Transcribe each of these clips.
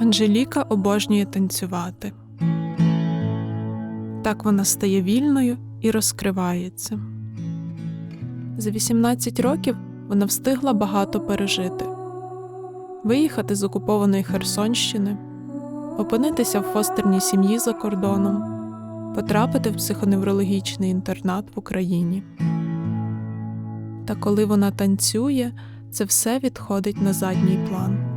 Анжеліка обожнює танцювати. Так вона стає вільною і розкривається. За 18 років вона встигла багато пережити: виїхати з окупованої Херсонщини, опинитися в фостерній сім'ї за кордоном, потрапити в психоневрологічний інтернат в Україні. Та коли вона танцює, це все відходить на задній план.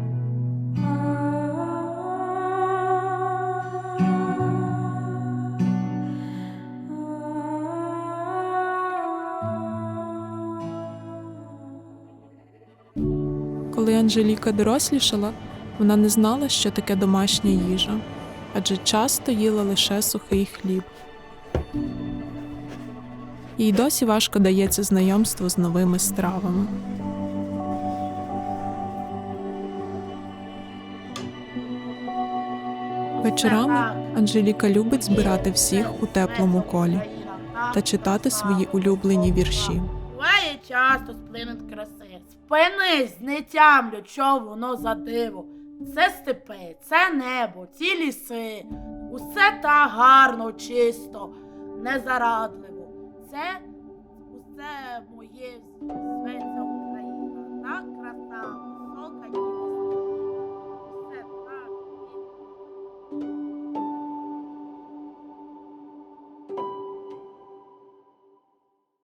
Коли Анжеліка дорослішала, вона не знала, що таке домашня їжа, адже часто їла лише сухий хліб. Їй досі важко дається знайомство з новими стравами. Вечорами Анжеліка любить збирати всіх у теплому колі та читати свої улюблені вірші. Часто сплинуть краси. Спинись, не тямлю, що воно за диво. Це степи, це небо, ці ліси. Усе так гарно, чисто, незарадливо. Це усе моє